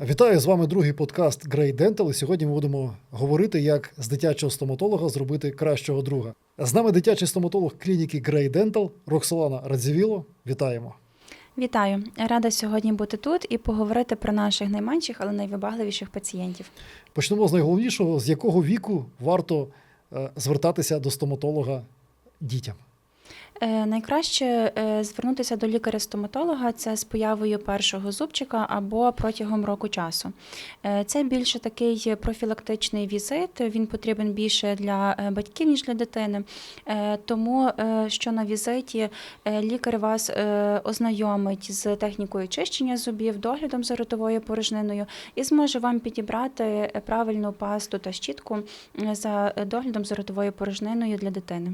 Вітаю з вами другий подкаст Grey Dental. І сьогодні ми будемо говорити, як з дитячого стоматолога зробити кращого друга. З нами дитячий стоматолог клініки Grey Dental Роксолана Радзівіло. Вітаємо. Вітаю! Рада сьогодні бути тут і поговорити про наших найменших, але найвибагливіших пацієнтів. Почнемо з найголовнішого: з якого віку варто е, звертатися до стоматолога дітям. Е, найкраще е, звернутися до лікаря-стоматолога це з появою першого зубчика або протягом року часу. Е, Це більше такий профілактичний візит. Він потрібен більше для батьків ніж для дитини. Тому що на візиті лікар вас ознайомить з технікою чищення зубів, доглядом за ротовою порожниною і зможе вам підібрати правильну пасту та щітку за доглядом за ротовою порожниною для дитини.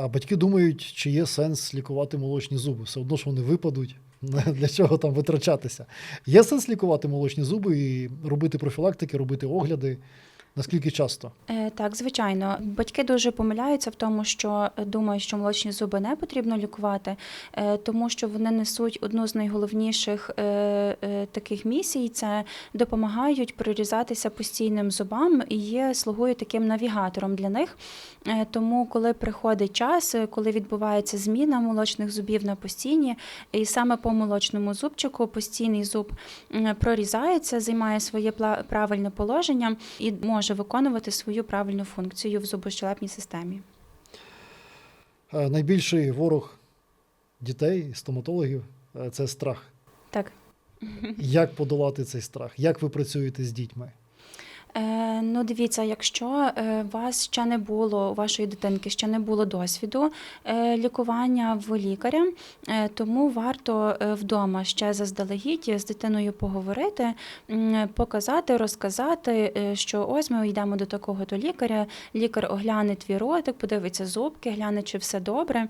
А батьки думають, чи є сенс лікувати молочні зуби. Все одно ж вони випадуть. Для чого там витрачатися? Є сенс лікувати молочні зуби і робити профілактики, робити огляди. Наскільки часто? Е, Так, звичайно, батьки дуже помиляються в тому, що е, думають, що молочні зуби не потрібно лікувати, е, тому що вони несуть одну з найголовніших таких місій це допомагають прорізатися постійним зубам і є слугують таким навігатором для них. Тому, коли приходить час, коли відбувається зміна молочних зубів на постійні, і саме по молочному зубчику постійний зуб прорізається, займає своє правильне положення і може виконувати свою правильну функцію в зубощелепній системі. Е, Найбільший ворог дітей, стоматологів е, це страх. Так. Як подолати цей страх? Як ви працюєте з дітьми? Е, ну, дивіться, якщо е, вас ще не було, у вашої дитинки ще не було досвіду е, лікування в лікаря, тому варто вдома ще заздалегідь з дитиною поговорити, показати, розказати, що ось ми йдемо до такого то лікаря, лікар огляне твій ротик, подивиться зубки, гляне, чи все добре,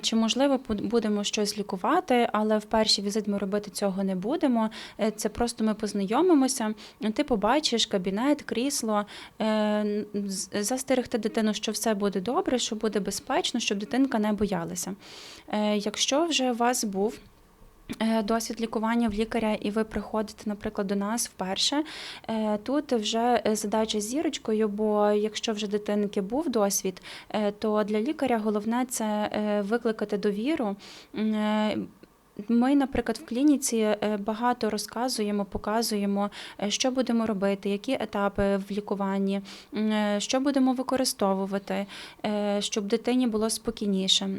чи можливо будемо щось лікувати, але в перший візит ми робити цього не будемо. Це просто ми познайомимося. Ти побачиш кабінет, крісло, е, застерегти дитину, що все буде добре, що буде безпечно, щоб дитинка не боялася. Е, Якщо вже у вас був е, Досвід лікування в лікаря, і ви приходите, наприклад, до нас вперше. Тут вже задача зірочкою, бо якщо вже дитинки був досвід, то для лікаря головне це викликати довіру. Ми, наприклад, в клініці е, багато розказуємо, показуємо, е, що будемо робити, які етапи в лікуванні, е, що будемо використовувати, щоб дитині було спокійніше.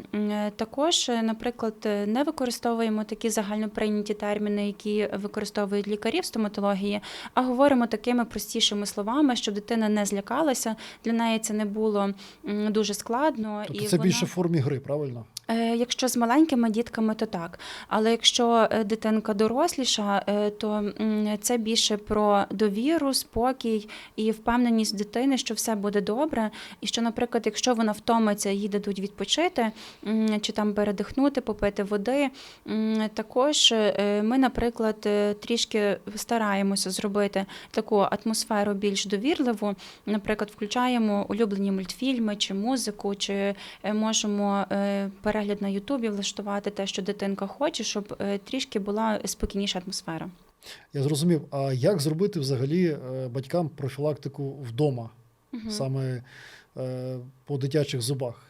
Також, наприклад, не використовуємо такі загальноприйняті терміни, які використовують лікарі в стоматології, а говоримо такими простішими словами, щоб дитина не злякалася, для неї це не було дуже складно. Тобто і це вона... більше в формі гри, правильно? Е, Якщо з маленькими дітками, то так. Але якщо е, дитинка доросліша, е, то це більше про довіру, спокій і впевненість дитини, що все буде добре. І що, наприклад, якщо вона втомиться, їй дадуть відпочити чи там передихнути, попити води. Також ми, наприклад, трішки стараємося зробити таку атмосферу більш довірливу. Наприклад, включаємо улюблені мультфільми чи музику, чи можемо е, перегляд на Ютубі влаштувати те, що дитинка хоче, щоб е, трішки була спокійніша атмосфера. Я зрозумів. А як зробити взагалі е, батькам профілактику вдома, саме е, по дитячих зубах?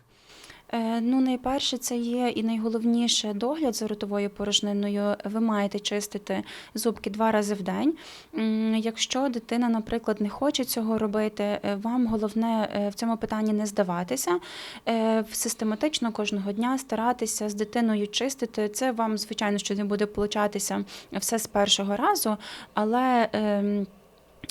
Е, Ну, найперше, це є і найголовніше догляд за ротовою порожниною. Ви маєте чистити зубки два рази в день. Якщо дитина, наприклад, не хоче цього робити, е, вам головне е, в цьому питанні не здаватися, систематично кожного дня старатися з дитиною чистити. Це вам, звичайно, що не буде получатися все з першого разу, але.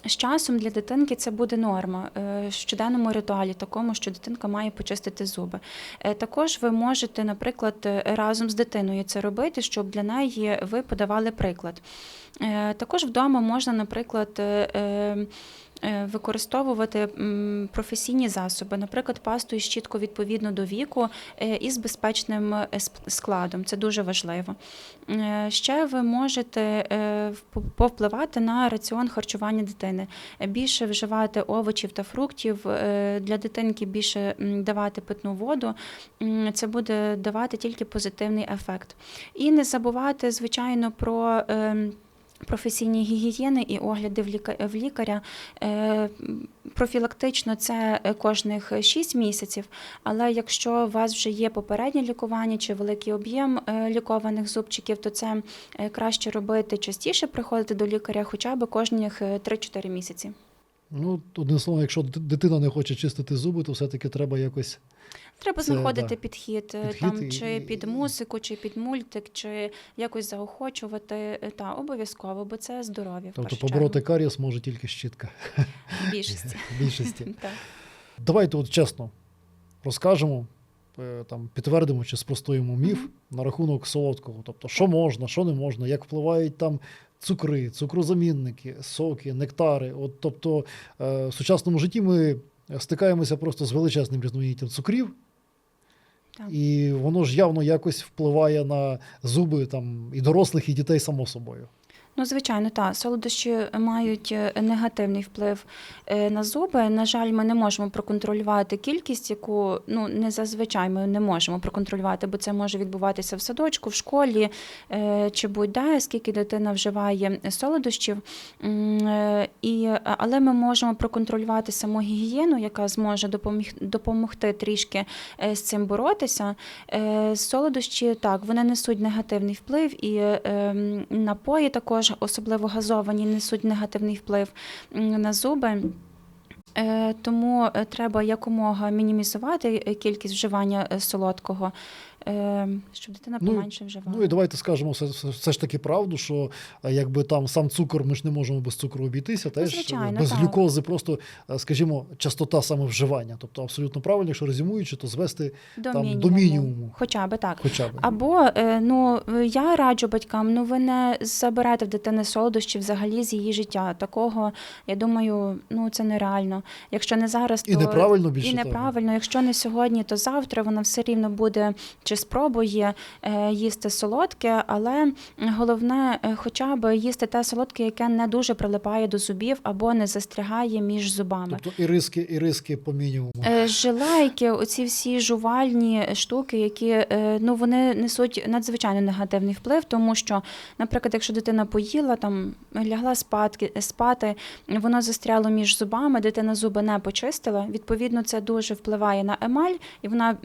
З часом для дитинки це буде норма е, в щоденному ритуалі, такому, що дитинка має почистити зуби. Е, Також ви можете, наприклад, е, разом з дитиною це робити, щоб для неї ви подавали приклад. Також вдома можна, наприклад, використовувати професійні засоби, наприклад, пасту і щітку відповідно до віку е, і з безпечним е, складом. Це дуже важливо. Е, Ще ви можете е, повпливати на раціон харчування дитини, Е, більше вживати овочів та фруктів е, для дитинки, більше давати питну воду. Це буде давати тільки позитивний ефект. І не забувати, звичайно, про. Професійні гігієни і огляди в ліка- лікаря. Е, Профілактично це кожних 6 місяців, але якщо у вас вже є попереднє лікування чи великий об'єм е, лікованих зубчиків, то це е, краще робити частіше, приходити до лікаря хоча б кожних е, 3-4 місяці. Ну, одним словом, якщо дитина не хоче чистити зуби, то все-таки треба якось. Треба Це, знаходити да. підхід, е, Підхід там і- чи під музику, чи під мультик, чи якось заохочувати. Е, Та обов'язково, бо це здоров'я. Тобто побороти карієс може тільки щітка більшості. більшості. Давайте от чесно розкажемо, там, підтвердимо чи спростуємо міф на рахунок солодкого. Тобто, що можна, що не можна, як впливають там цукри, цукрозамінники, соки, нектари. От, тобто, е, в сучасному житті ми стикаємося просто з величезним різноманіттям цукрів, Так. і воно ж явно якось впливає на зуби там, і дорослих, і дітей, само собою. Ну, звичайно, так. Солодощі мають е, негативний вплив е, на зуби. На жаль, ми не можемо проконтролювати кількість, яку ну не зазвичай ми не можемо проконтролювати, бо це може відбуватися в садочку, в школі е, чи будь-де, скільки дитина вживає солодощів. І, але ми можемо проконтролювати саму гігієну, яка зможе допоміг, допомогти трішки з цим боротися. Солодощі так, вони несуть негативний вплив, і е, напої також, особливо газовані, несуть негативний вплив на зуби. Е, Тому е, треба якомога мінімізувати е, кількість вживання солодкого, щоб дитина Ну, поменше вживала. Ну і давайте скажемо все, все, ж таки правду, що е, якби там сам цукор, ми ж не можемо без цукру обійтися, теж е, звичайно, без так. глюкози, просто, е, скажімо, частота самовживання. Тобто абсолютно правильно, якщо резюмуючи, то звести до, там, мінімуму. до мінімуму. Хоча би так. хоча б. Або е, ну я раджу батькам, ну ви не заберете в дитини солодощі взагалі з її життя. Такого я думаю, ну це нереально. Якщо не зараз, то І неправильно більше і того. Якщо не сьогодні, то завтра вона все рівно буде чи спробує е, їсти солодке, але головне, е, хоча б їсти те солодке, яке не дуже прилипає до зубів або не застрягає між зубами. Тобто і риски, і риски по мінімуму. Е, Жилайки, оці всі жувальні штуки, які ну вони несуть надзвичайно негативний вплив, тому що, наприклад, якщо дитина поїла, там лягла спадки, спати, воно застряло між зубами, дитина зуби не почистила. Відповідно, це дуже впливає на емаль, і вона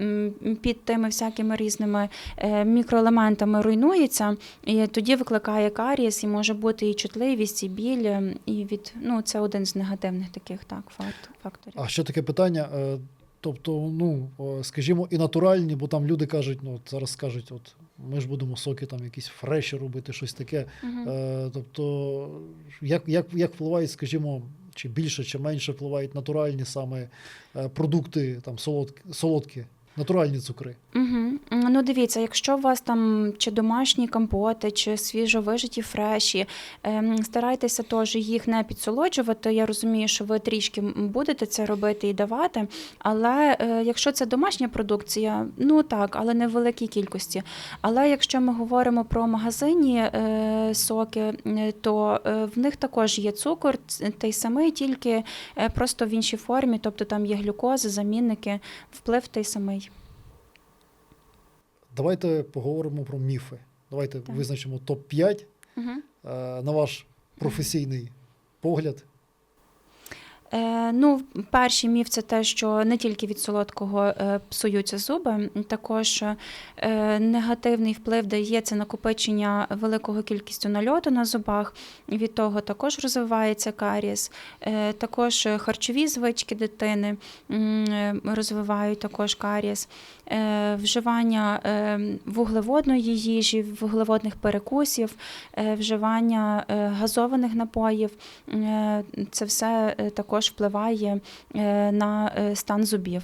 під тими всякими різними е, мікроелементами руйнується, і тоді викликає карієс, і може бути і чутливість, і біль, е, і від ну це один з негативних таких так факт- факторів. А ще таке питання. е, Тобто, ну, скажімо, і натуральні, бо там люди кажуть, ну, зараз скажуть, от ми ж будемо соки там якісь фреші робити, щось таке. Е, тобто, як, як, як впливають, скажімо, чи більше, чи менше впливають натуральні саме продукти, там солодкі, солодкі натуральні цукри. Угу. Ну, дивіться, якщо у вас там чи домашні компоти, чи свіжовижиті фреші, ем, старайтеся теж їх не підсолоджувати. Я розумію, що ви трішки будете це робити і давати. Але е, якщо це домашня продукція, ну так, але не в великій кількості. Але якщо ми говоримо про магазинні е, соки, то е, в них також є цукор, той самий, тільки е, просто в іншій формі, тобто там є глюкоза, замінники, вплив той самий. Давайте поговоримо про міфи. Давайте Так. визначимо топ-5 Угу. е, на ваш професійний погляд. Е, ну, перший міф це те, що не тільки від солодкого е, псуються зуби, також е, негативний вплив дається накопичення великого кількістю нальоту на зубах. Від того також розвивається карієс. Також харчові звички дитини розвивають також карієс. Вживання вуглеводної їжі, вуглеводних перекусів, вживання газованих напоїв. Це все е, також впливає е, на е, стан зубів.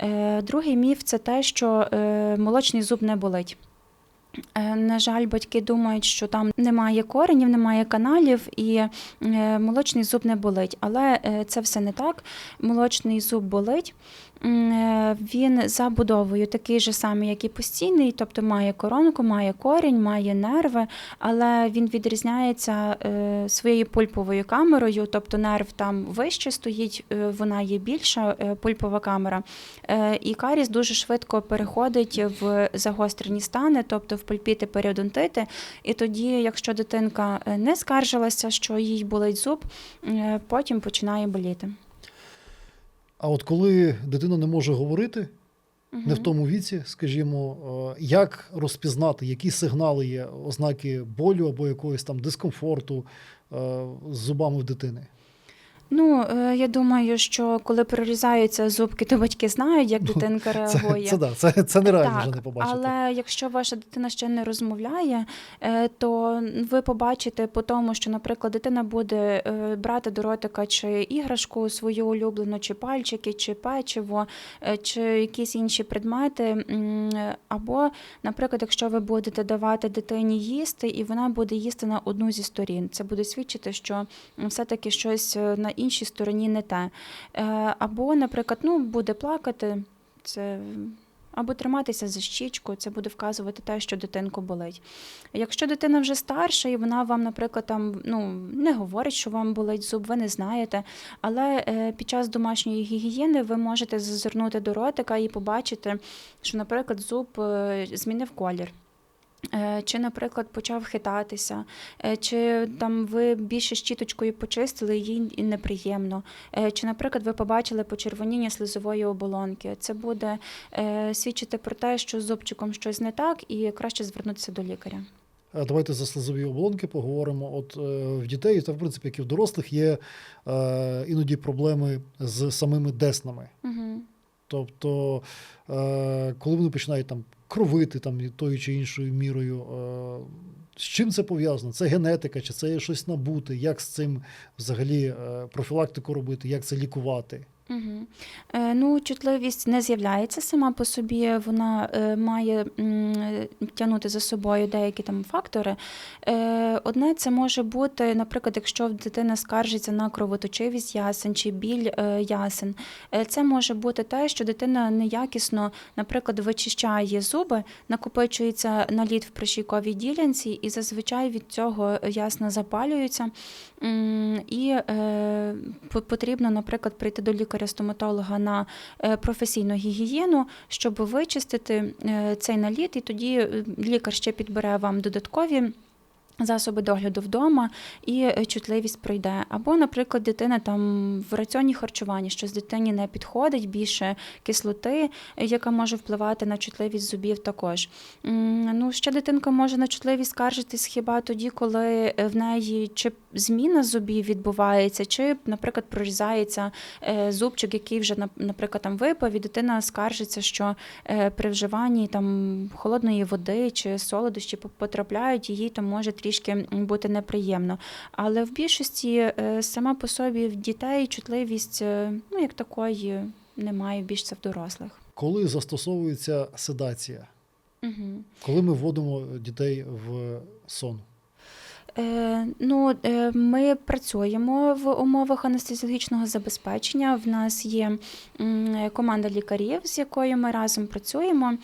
Е, Другий міф це те, що молочний зуб не болить. На жаль, батьки думають, що там немає коренів, немає каналів, і молочний зуб не болить. Але це все не так. Молочний зуб болить. Е, Він за будовою такий же самий, як і постійний, тобто має коронку, має корінь, має нерви, але він відрізняється е, своєю пульповою камерою, тобто нерв там вище стоїть, е, вона є більша пульпова камера. І каріс дуже швидко переходить в загострені стани, тобто в пульпіти періодонтити. І тоді, якщо дитинка не скаржилася, що їй болить зуб, потім починає боліти. А от коли дитина не може говорити, не в тому віці, скажімо, е, як розпізнати, які сигнали є, ознаки болю або якогось там дискомфорту е, з зубами в дитини? Ну, е, я думаю, що коли прорізаються зубки, то батьки знають, як дитинка Ну, Це, реагує. це, да, це, це нереально так, вже не побачити. Але якщо ваша дитина ще не розмовляє, е, то ви побачите по тому, що, наприклад, дитина буде е, брати до ротика чи іграшку свою улюблену, чи пальчики, чи печиво, чи якісь інші предмети. Або, наприклад, якщо ви будете давати дитині їсти, і вона буде їсти на одну зі сторін, це буде свідчити, що все-таки щось на іншій стороні не те. Е, Або, наприклад, ну, буде плакати. Це або триматися за щічку, це буде вказувати те, що дитинку болить. Якщо дитина вже старша, і вона вам, наприклад, там ну не говорить, що вам болить зуб, ви не знаєте. Але е, під час домашньої гігієни ви можете зазирнути до ротика і побачити, що, наприклад, зуб е, змінив колір. Е, Чи, наприклад, почав хитатися, е, чи там ви більше щіточкою почистили, їй неприємно. Е, Чи, наприклад, ви побачили почервоніння слизової оболонки. Це буде свідчити про те, що з зубчиком щось не так, і краще звернутися до лікаря. Давайте за слизові оболонки поговоримо. От в дітей, та в принципі, як і в дорослих, є іноді проблеми з самими деснами. Угу. Тобто, е, коли вони починають там кровити там, тою чи іншою мірою, е, з чим це пов'язано? Це генетика, чи це щось набути? Як з цим взагалі е, профілактику робити, як це лікувати? Угу. Е, ну, чутливість не з'являється сама по собі, вона е, має м, тягнути за собою деякі там фактори. Е, одне це може бути, наприклад, якщо дитина скаржиться на кровоточивість ясен чи біль е, ясен. Е, це може бути те, що дитина неякісно, наприклад, вичищає зуби, накопичується наліт в прищійковій ділянці, і зазвичай від цього ясно запалюються. І е, потрібно, наприклад, прийти до лікаря-стоматолога на е, професійну гігієну, щоб вичистити е, цей наліт, і тоді е, лікар ще підбере вам додаткові. Засоби догляду вдома і е, чутливість пройде. Або, наприклад, дитина там в раціоні харчування, з дитині не підходить більше кислоти, е, яка може впливати на чутливість зубів також. Ну, ще дитинка може на чутливість скаржитись хіба тоді, коли е, в неї чи зміна зубів відбувається, чи, наприклад, прорізається зубчик, який вже, наприклад, там випав, і дитина скаржиться, що при вживанні там холодної води чи солодощі потрапляють, їй там може трішки м, бути неприємно. Але в більшості е, сама по собі в дітей чутливість, е, ну як такої, немає більш це в дорослих. Коли застосовується седація? Угу. Коли ми вводимо дітей в сон? Е, ну, ми працюємо в умовах анестезіологічного забезпечення. В нас є команда лікарів, з якою ми разом працюємо.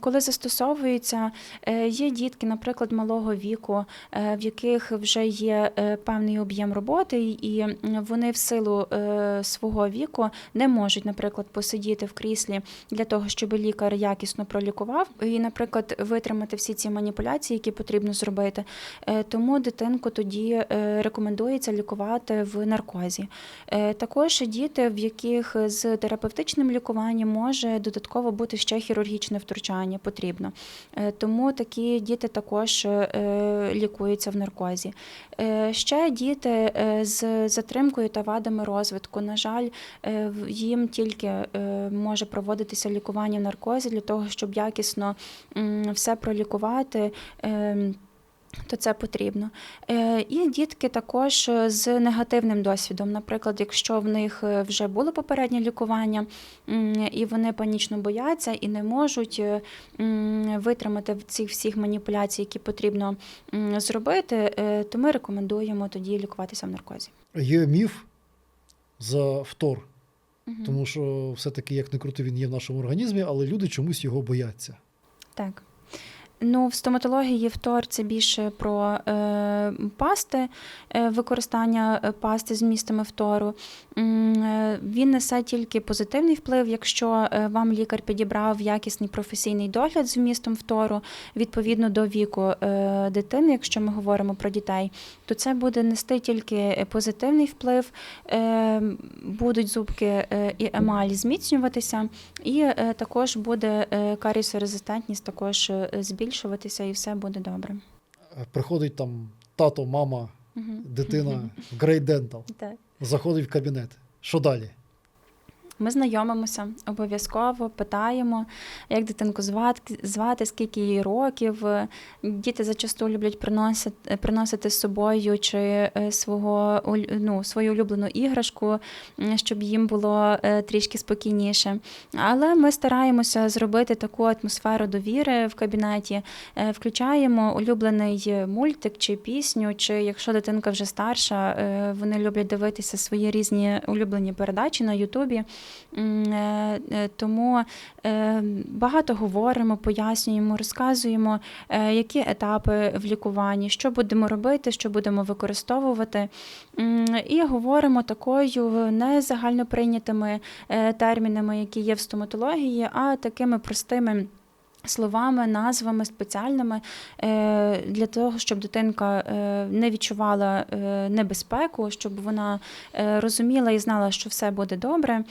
Коли застосовується, е, є дітки, наприклад, малого віку, е, в яких вже є е, певний об'єм роботи, і вони в силу свого віку не можуть, наприклад, посидіти в кріслі для того, щоб лікар якісно пролікував і, наприклад, витримати всі ці маніпуляції, які потрібно зробити. Тому дитинку тоді рекомендується лікувати в наркозі. Також діти, в яких з терапевтичним лікуванням може додатково бути ще хірургічне втручання потрібно. Е, Тому такі діти також е, лікуються в наркозі. Е, Ще діти з затримкою та вадами розвитку. На жаль, їм тільки може проводитися лікування в наркозі для того, щоб якісно все пролікувати. То це потрібно. Е, І дітки також е, з негативним досвідом. Наприклад, якщо в них е, вже було попереднє лікування, і вони панічно бояться і не можуть витримати цих всіх маніпуляцій, які потрібно зробити, то ми рекомендуємо тоді лікуватися в наркозі. Є міф за втор Мгм. Тому що все-таки, як не крути, він є в нашому організмі, але люди чомусь його бояться. Так. Ну, в стоматології фтор це більше про е, пасти, е, використання е, пасти з містами фтору. М, е, Він несе тільки позитивний вплив, якщо е, вам лікар підібрав якісний професійний догляд з вмістом фтору відповідно до віку е, дитини, якщо ми говоримо про дітей, то це буде нести тільки позитивний вплив, е, будуть зубки е, і емаль зміцнюватися, і е, також буде карієсорезистентність також е, збільшуватися, і все буде добре. Е, Приходить там тато, мама, дитина в Great заходить в кабінет. Що далі? Ми знайомимося обов'язково, питаємо, як дитинку звати, звати, скільки їй років. Діти зачасту люблять приносити, приносити з собою чи е, свого ну, свою улюблену іграшку, щоб їм було е, трішки спокійніше. Але ми стараємося зробити таку атмосферу довіри в кабінеті. Е, Включаємо улюблений мультик чи пісню, чи якщо дитинка вже старша, вони люблять дивитися свої різні улюблені передачі на Ютубі. Е, е, Тому е, багато говоримо, пояснюємо, розказуємо, які етапи в лікуванні, що будемо робити, що будемо використовувати. І говоримо такою не загальноприйнятими термінами, які є в стоматології, а такими простими. Словами, назвами спеціальними е, для того, щоб дитинка е, не відчувала е, небезпеку, щоб вона розуміла і знала, що все буде добре.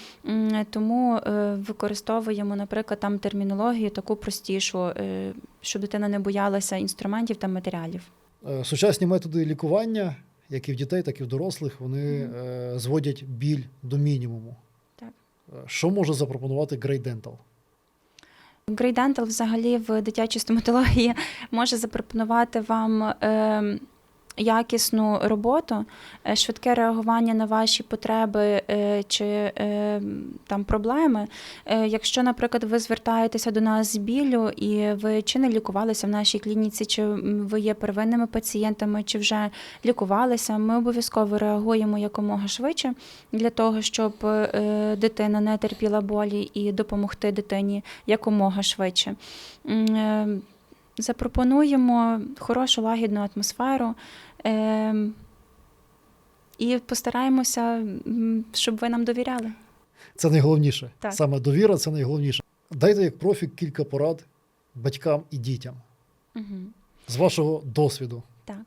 Тому використовуємо, наприклад, там термінологію таку простішу, щоб дитина не боялася інструментів та матеріалів. Сучасні методи лікування, як і в дітей, так і в дорослих, вони зводять біль до мінімуму. Так. Що може запропонувати Great Dental? Dental взагалі в дитячій стоматології може запропонувати вам е, якісну роботу, е, швидке реагування на ваші потреби е, чи е, там проблеми. Якщо, наприклад, ви звертаєтеся до нас з білю і ви чи не лікувалися в нашій клініці, чи ви є первинними пацієнтами, чи вже лікувалися, ми обов'язково реагуємо якомога швидше для того, щоб дитина не терпіла болі і допомогти дитині якомога швидше. Запропонуємо хорошу лагідну атмосферу е, і постараємося, щоб ви нам довіряли. Це найголовніше. Так. Саме довіра це найголовніше. Дайте як профік кілька порад батькам і дітям Угу. з вашого досвіду. Так.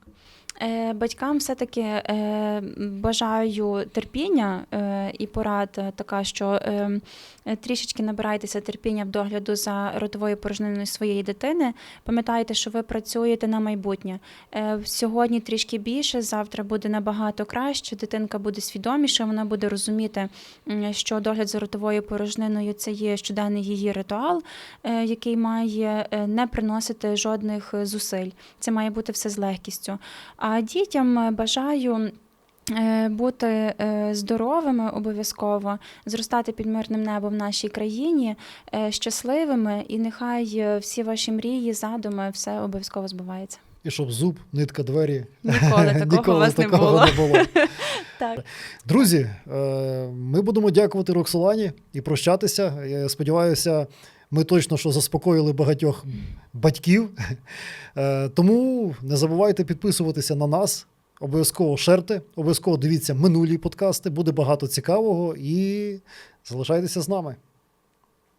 Е, Батькам все-таки е, бажаю терпіння е, і порад така, що трішечки набирайтеся терпіння в догляду за ротовою порожниною своєї дитини. Пам'ятайте, що ви працюєте на майбутнє. Сьогодні трішки більше, завтра буде набагато краще. Дитинка буде свідоміша, вона буде розуміти, що догляд за ротовою порожниною це є щоденний її ритуал, який має не приносити жодних зусиль. Це має бути все з легкістю. А дітям е, бажаю. е, Бути е, здоровими обов'язково, зростати під мирним небом в нашій країні, щасливими, і нехай всі ваші мрії, задуми, все обов'язково збувається. І щоб зуб, нитка, двері Ніколи такого ніколи вас не такого було. не було. Так. Друзі, ми будемо дякувати Роксолані і прощатися. Я сподіваюся, ми точно що заспокоїли багатьох батьків. Е, Тому не забувайте підписуватися на нас. Обов'язково шерте, обов'язково дивіться минулі подкасти, буде багато цікавого і залишайтеся з нами.